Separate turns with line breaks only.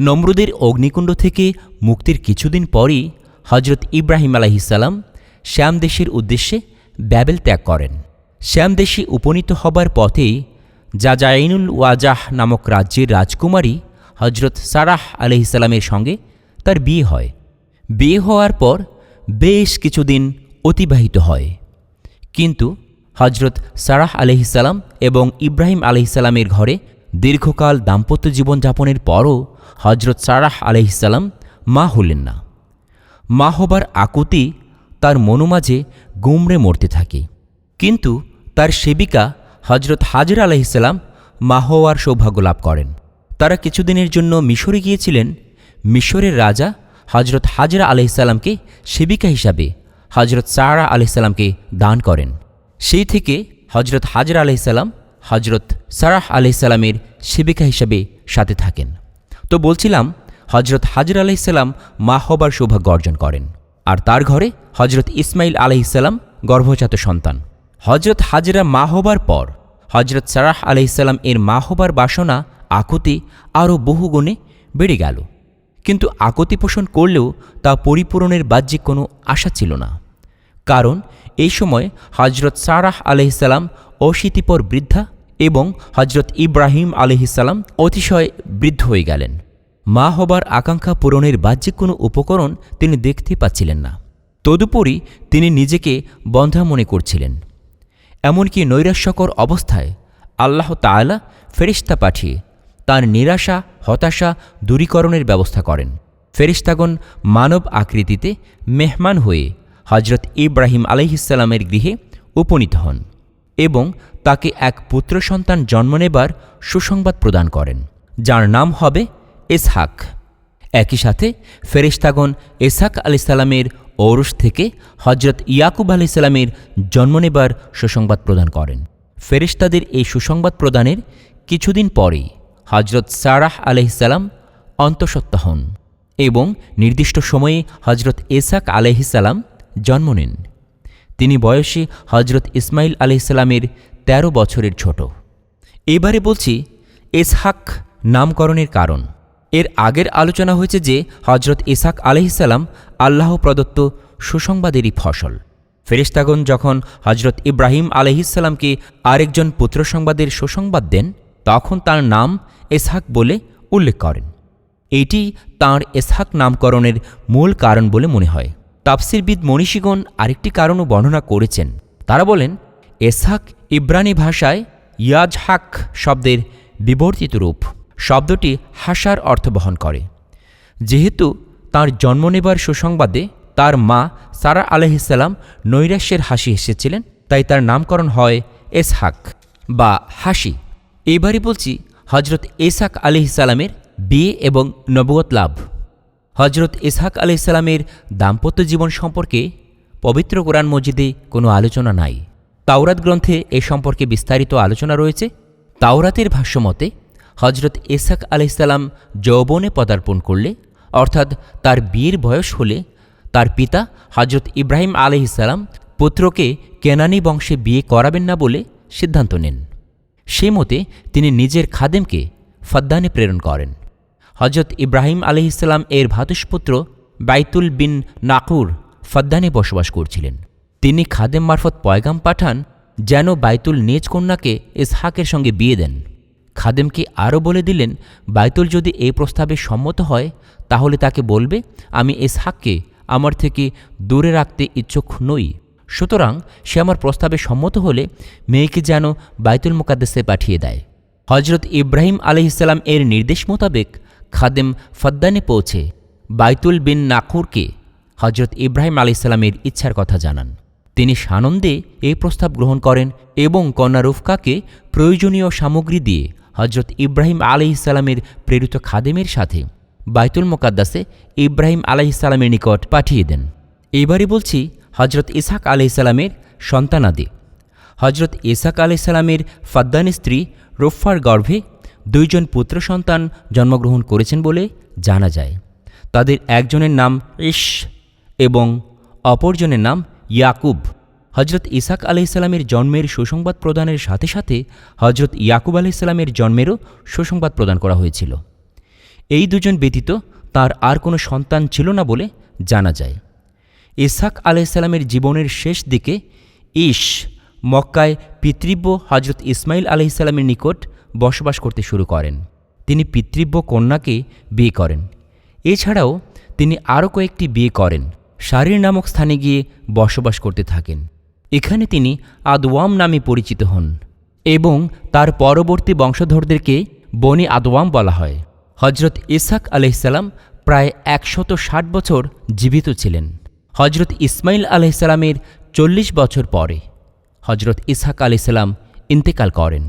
নমরুদের অগ্নিকুণ্ড থেকে মুক্তির কিছুদিন পরই হজরত ইব্রাহিম আলাহিসাল্লাম শ্যাম দেশের উদ্দেশ্যে ব্যাবেল ত্যাগ করেন। শ্যাম দেশে উপনীত হবার পথেই জাজাইনুল ওয়াজাহ নামক রাজ্যের রাজকুমারী হজরত সারাহ আলহিসাল্লামের সঙ্গে তার বিয়ে হয়। বিয়ে হওয়ার পর বেশ কিছুদিন অতিবাহিত হয়। কিন্তু হজরত সারাহ আলহিসাল্লাম এবং ইব্রাহিম আলহিসাল্লামের ঘরে দীর্ঘকাল দাম্পত্য জীবনযাপনের পরও হজরত সারাহ আলহিসাল্লাম মা হলেন না। মা হবার আকুতি তার মনোমাঝে গুমড়ে মরতে থাকে। কিন্তু তার সেবিকা হজরত হাজর আলহিসাল্লাম মা হওয়ার সৌভাগ্য লাভ করেন। তারা কিছুদিনের জন্য মিশরে গিয়েছিলেন। মিশরের রাজা হজরত হাজরা আলহিসাল্লামকে সেবিকা হিসাবে হজরত সারা আলহিসাল্লামকে দান করেন। সেই থেকে হজরত হাজরা আলহিসাল্লাম হজরত সারাহ আলহিসাল্লামের সেবিকা হিসাবে সাথে থাকেন। তো বলছিলাম হজরত হাজর আলহিসাল্লাম মা হবার সৌভাগ্য অর্জন করেন। আর তার ঘরে হজরত ইসমাইল আলহিসাল্লাম গর্ভজাত সন্তান। হজরত হাজরা মা হবার পর হজরত সারাহ আলহিসাল্লাম এর মা হবার বাসনা আকুতি আরও বহুগুণে বেড়ে গেল। কিন্তু আকতি পোষণ করলেও তা পরিপূরণের বাহ্যিক কোনো আশা ছিল না। কারণ এই সময় হজরত সারাহ আলহিসাল্লাম অশীতিপর বৃদ্ধা এবং হজরত ইব্রাহিম আলহিসাল্লাম অতিশয় বৃদ্ধ হয়ে গেলেন। মা হবার আকাঙ্ক্ষা পূরণের বাহ্যিক কোনো উপকরণ তিনি দেখতে পাচ্ছিলেন না। তদুপরি তিনি নিজেকে বন্ধা মনে করছিলেন। এমনকি নৈরাশ্যকর অবস্থায় আল্লাহ তাআলা ফেরিস্তা পাঠিয়ে তার নিরাশা, হতাশা দূরীকরণের ব্যবস্থা করেন। ফেরিস্তাগণ মানব আকৃতিতে মেহমান হয়ে হজরত ইব্রাহিম আলহিসাল্লামের গৃহে উপনীত হন। এবং তাকে এক পুত্র সন্তান জন্ম নেবার সুসংবাদ প্রদান করেন, যার নাম হবে এসহাক একই সাথে ফেরেশতাগণ এসাক আলিসাল্লামের ঔরস থেকে হজরত ইয়াকুব আলিসাল্লামের জন্ম নেবার সুসংবাদ প্রদান করেন। ফেরেশতাদের এই সুসংবাদ প্রদানের কিছুদিন পরেই হজরত সারাহ আলহিসাল্লাম অন্তঃসত্ত্বা হন এবং নির্দিষ্ট সময়ে হজরত এসাক আলহিসাল্লাম জন্ম নেন। তিনি বয়সে হজরত ইসমাইল আলহিসাল্লামের ১৩ বছরের ছোট। এবারে বলছি এসহাক নামকরণের কারণ। এর আগের আলোচনা হয়েছে যে হজরত ইসাক আলহিসাল্লাম আল্লাহ প্রদত্ত সুসংবাদেরই ফসল। ফেরিস্তাগণ যখন হজরত ইব্রাহিম আলহিসাল্লামকে আরেকজন পুত্র সংবাদের সুসংবাদ দেন, তখন তার নাম এসহাক বলে উল্লেখ করেন। এটি তাঁর এসহাক নামকরণের মূল কারণ বলে মনে হয়। তাফসিরবিদ মনীষীগণ আরেকটি কারণও বর্ণনা করেছেন। তারা বলেন, এসহাক ইব্রানি ভাষায় ইয়াজহাক শব্দের বিবর্তিত রূপ। শব্দটি হাসার অর্থ বহন করে। যেহেতু তার জন্ম নেবার সুসংবাদে তার মা সারা আলহিসাল্লাম নৈরাশ্যের হাসি এসেছিলেন তাই তার নামকরণ হয় এসহাক বা হাসি। এবারে বলছি হজরত এসাক আলহিসাল্লামের বিয়ে এবং নবগত লাভ। হজরত ইসহাক আলহিসাল্লামের দাম্পত্য জীবন সম্পর্কে পবিত্র কোরআন মসজিদে কোনো আলোচনা নাই। তাওরাত গ্রন্থে এ সম্পর্কে বিস্তারিত আলোচনা রয়েছে। তাওরাতের ভাষ্যমতে হজরত ইসহাক আলহিসাল্লাম যৌবনে পদার্পণ করলে, অর্থাৎ তার বিয়ের বয়স হলে, তার পিতা হজরত ইব্রাহিম আলহিসাল্লাম পুত্রকে কেনানি বংশে বিয়ে করাবেন না বলে সিদ্ধান্ত নেন। সে মতে তিনি নিজের খাদেমকে ফদ্দানে প্রেরণ করেন। হজরত ইব্রাহিম আলহিসাল্লাম এর ভাতুষপুত্র বাইতুল বিন নাকুর ফদ্দানে বসবাস করছিলেন। তিনি খাদেম মারফত পয়গাম পাঠান যেন বাইতুল নিজ কন্যাকে ইসহাকের সঙ্গে বিয়ে দেন। খাদেমকে আরও বলে দিলেন, বাইতুল যদি এই প্রস্তাবে সম্মত হয়, তাহলে তাকে বলবে, আমি ইসহাককে আমার থেকে দূরে রাখতে ইচ্ছুক নই। সুতরাং সে আমার প্রস্তাবে সম্মত হলে মেয়েকে যেন বাইতুল মুকাদ্দেসে পাঠিয়ে দেয়। হজরত ইব্রাহিম আলহিসাল্লাম এর নির্দেশ মোতাবেক খাদেম ফদ্দানে পৌঁছে বাইতুল বিন নাকুরকে হজরত ইব্রাহিম আলাইসাল্লামের ইচ্ছার কথা জানান। তিনি সানন্দে এই প্রস্তাব গ্রহণ করেন এবং কন্যা রুফকাকে প্রয়োজনীয় সামগ্রী দিয়ে হজরত ইব্রাহিম আলাইসাল্লামের প্রেরিত খাদেমের সাথে বাইতুল মোকাদ্দাসে ইব্রাহিম আলাইসাল্লামের নিকট পাঠিয়ে দেন। এবারে বলছি হজরত ইসাক আলাইসাল্লামের সন্তানাদি। হজরত ইসাক আলাইসাল্লামের ফাদ্দানি স্ত্রী রুফার গর্ভে দুইজন পুত্র সন্তান জন্মগ্রহণ করেছেন বলে জানা যায়। তাদের একজনের নাম ইশ এবং অপরজনের নাম ইয়াকুব। হজরত ইসাক আলাইসাল্লামের জন্মের সুসংবাদ প্রদানের সাথে সাথে হজরত ইয়াকুব আলাইসাল্লামের জন্মেরও সুসংবাদ প্রদান করা হয়েছিল। এই দুজন ব্যতীত তার আর কোনো সন্তান ছিল না বলে জানা যায়। ইসহাক আলাইসাল্লামের জীবনের শেষ দিকে ইশ মক্কায় পিতৃব্য হজরত ইসমাইল আলাইসাল্লামের নিকট বসবাস করতে শুরু করেন। তিনি পিতৃব্য কন্যাকে বিয়ে করেন। এছাড়াও তিনি আরও কয়েকটি বিয়ে করেন। শারীর নামক স্থানে গিয়ে বসবাস করতে থাকেন। এখানে তিনি আদওয়াম নামে পরিচিত হন এবং তার পরবর্তী বংশধরদেরকে বনি আদওয়াম বলা হয়। হজরত ইসাক আলহিসাল্লাম প্রায় একশত ষাট বছর জীবিত ছিলেন। হজরত ইসমাইল আলহিসাল্লামের চল্লিশ বছর পরে হজরত ইসাক আলহিসাল্লাম ইন্তেকাল করেন।